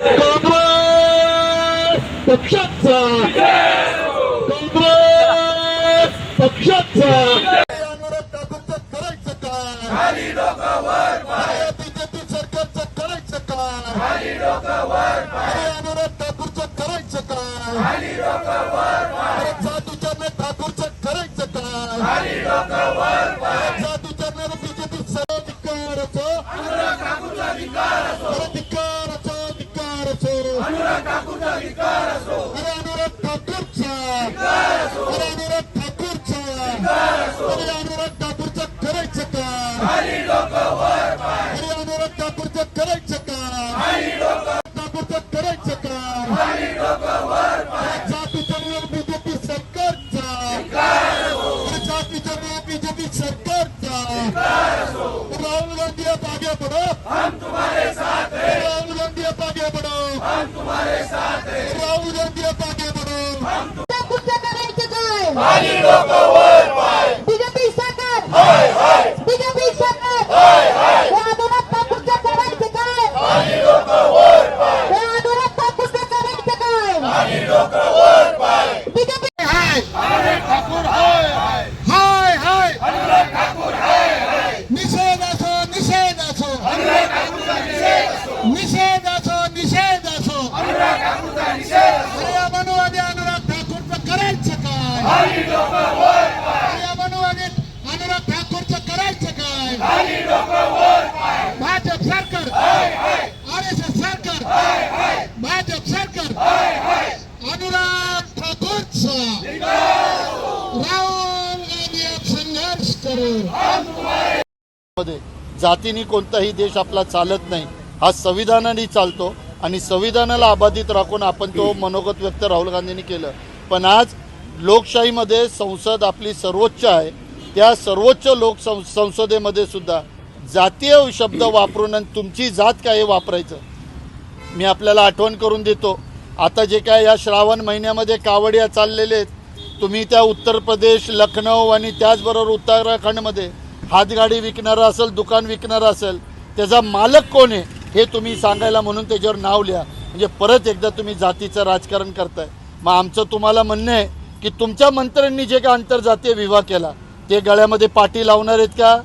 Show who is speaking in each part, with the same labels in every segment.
Speaker 1: काँग्रेस पक्षाचा. काँग्रेस पक्षाचा. करायचं काय बीजेपी सरकारचं करायचं काय अनुराग ठाकूरचं करायचं काय जादूच्या धिक्कार असो अरे अनुराग ठाकूरचा अरे अनुराग ठाकूरचा अरे अनुराग ठाकूरचं करायचं का अरे अनुराग ठाकूरचं करायचं का ठाकूरचं करायचं का जातीच्या बीजेपी सरकारचा अरे जातीच्या बीजेपी सरकारचा राहुल गांधी आप आगे बढ़ो हम तुम्हारे साथ हैं। आगे बढ़ो हम तुम्हारे साथ हैं। राहुल गांधी आप आगे बढ़ो
Speaker 2: कुठं करायचं काय बीजेपी सरकार बीजेपी सरकार हे अनुराग ठाकूरचं करायचं काय हे अनुराग ठाकूरचं करायचं काय बीजेपी
Speaker 1: हाय हाय निषेध असो निषेध असो निषेध असो निषेध असो अरे या मनुवादी अनुराग ठाकूरचं करायचं काय अरे या मनुवादी अनुराग ठाकूरचं करायचं काय भाजप सरकार आर एस एस सरकार भाजप सरकार अनुराग ठाकूरचा. राहुल गांधी संघर्ष करू.
Speaker 3: जातीने कोणताही देश आपला चालत नाही हा संविधानाने चालतो आणि संविधानाला अबाधित राखून आपण तो मनोगत व्यक्त राहुल गांधींनी केलं. पण आज लोकशाहीमध्ये संसद आपली सर्वोच्च आहे. त्या सर्वोच्च लोक सं- संसदेमध्ये सुद्धा जातीय शब्द वापरून आणि तुमची जात काय वापरायचं. मी आपल्याला आठवण करून देतो. आता जे काय या श्रावण महिन्यामध्ये कावड्या चाललेले आहेत तुम्ही त्या उत्तर प्रदेश लखनौ आणि त्याचबरोबर उत्तराखंडमध्ये हातगाडी विकणारा असेल दुकान विकणारा असेल त्याचा मालक कोण आहे हे तुम्ही सांगायला म्हणून त्याच्यावर नाव लिहा. म्हणजे परत एकदा तुम्ही जातीचं राजकारण करताय. मग आमचं तुम्हाला म्हणणं आहे की तुमच्या मंत्र्यांनी जे काय आंतरजातीय विवाह केला ते गळ्यामध्ये पाठी लावणार आहेत का?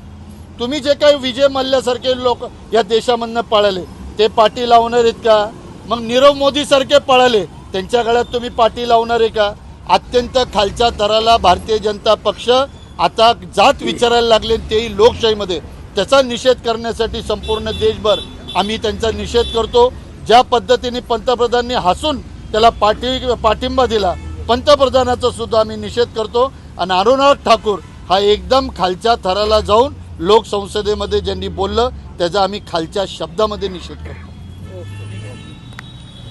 Speaker 3: तुम्ही जे काही विजय मल्ल्यासारखे लोक या देशामधनं पळाले ते पाठी लावणार आहेत का? मग नीरव मोदी सारखे पळाले त्यांच्या गळ्यात तुम्ही पाठी लावणार आहे का? अत्यंत खालच्या थराला भारतीय जनता पक्ष आता जात विचारायला लागले तेही लोकशाहीमध्ये. त्याचा निषेध करण्यासाठी संपूर्ण देशभर आम्ही त्यांचा निषेध करतो. ज्या पद्धतीने पंतप्रधानांनी हसून त्याला पाठी पाठिंबा दिला पंतप्रधानाचा सुद्धा आम्ही निषेध करतो. आणि अरुणाग ठाकूर हा एकदम खालच्या थराला जाऊन लोकसंसदेमध्ये ज्यांनी बोललं त्याचा आम्ही खालच्या शब्दामध्ये निषेध करतो.